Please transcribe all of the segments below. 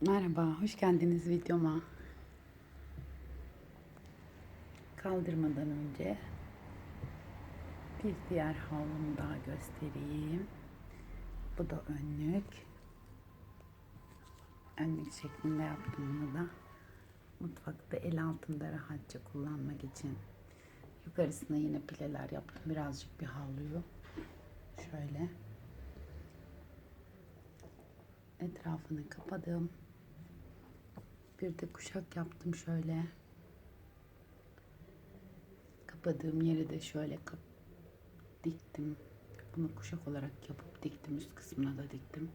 Merhaba, hoş geldiniz videoma. Kaldırmadan önce bir diğer havlumu daha göstereyim. Bu da önlük. Önlük şeklinde yaptım bunu da. Mutfakta el altında rahatça kullanmak için. Yukarısına yine pileler yaptım. Birazcık bir havluyu. Şöyle. Etrafını kapadım. Bir de kuşak yaptım şöyle. Kapadığım yeri de şöyle kap diktim. Bunu kuşak olarak yapıp diktim. Üst kısmına da diktim.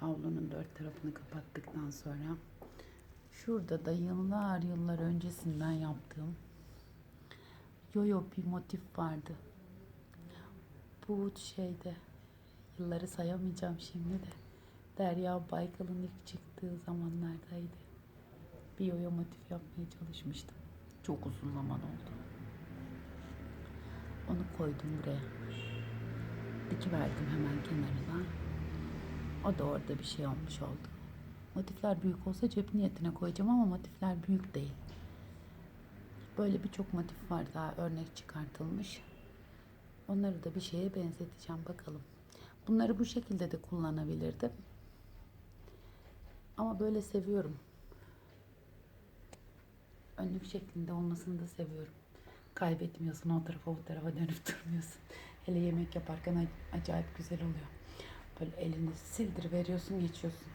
Havlunun dört tarafını kapattıktan sonra şurada da yıllar yıllar öncesinden yaptığım yoyo bir motif vardı. Bu şeyde yılları sayamayacağım şimdi de. Derya Baykal'ın ilk çıktığı zamanlardaydı. Bir yoyo motif yapmaya çalışmıştım. Çok uzun zaman oldu. Onu koydum buraya. Dikiverdim hemen kenarına. O da orada bir şey olmuş oldu. Motifler büyük olsa cep niyetine koyacağım ama motifler büyük değil. Böyle birçok motif var daha örnek çıkartılmış. Onları da bir şeye benzeteceğim bakalım. Bunları bu şekilde de kullanabilirdim. Ama böyle seviyorum. Önlük şeklinde olmasını da seviyorum. Kaybetmiyorsun o tarafa bu tarafa dönüp durmuyorsun. Hele yemek yaparken acayip güzel oluyor. Böyle elini sildir veriyorsun geçiyorsun.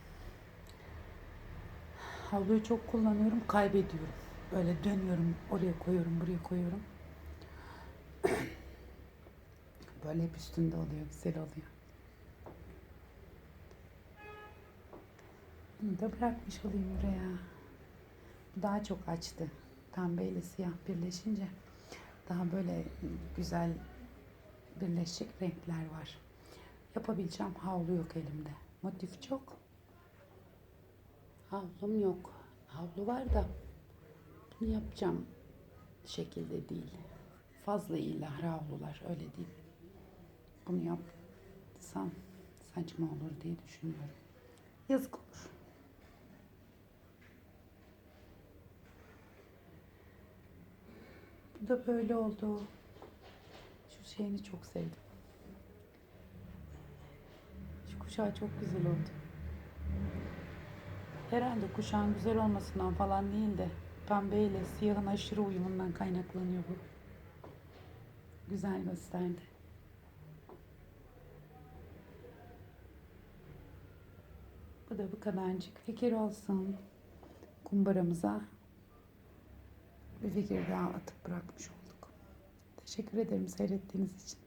Havluyu çok kullanıyorum kaybediyorum. Böyle dönüyorum oraya koyuyorum buraya koyuyorum. Böyle hep üstünde oluyor güzel oluyor. Bunu da bırakmış olayım buraya. Daha çok açtı. Pembe ile siyah birleşince daha böyle güzel birleşik renkler var. Yapabileceğim havlu yok elimde. Motif çok. Havlum yok. Havlu var da bunu yapacağım şekilde değil. Fazla iyiler havlular öyle değil. Bunu yapsam saçma olur diye düşünüyorum. Yazık olur. Bu da böyle oldu. Şu şeyini çok sevdim. Şu kuşağı çok güzel oldu. Herhalde kuşağın güzel olmasından falan değil de pembeyle siyahın aşırı uyumundan kaynaklanıyor bu. Güzel gösterdi. Bu da bu kadarcık fikir olsun. Kumbaramıza bir fikir daha atıp bırakmış olduk. Teşekkür ederim seyrettiğiniz için.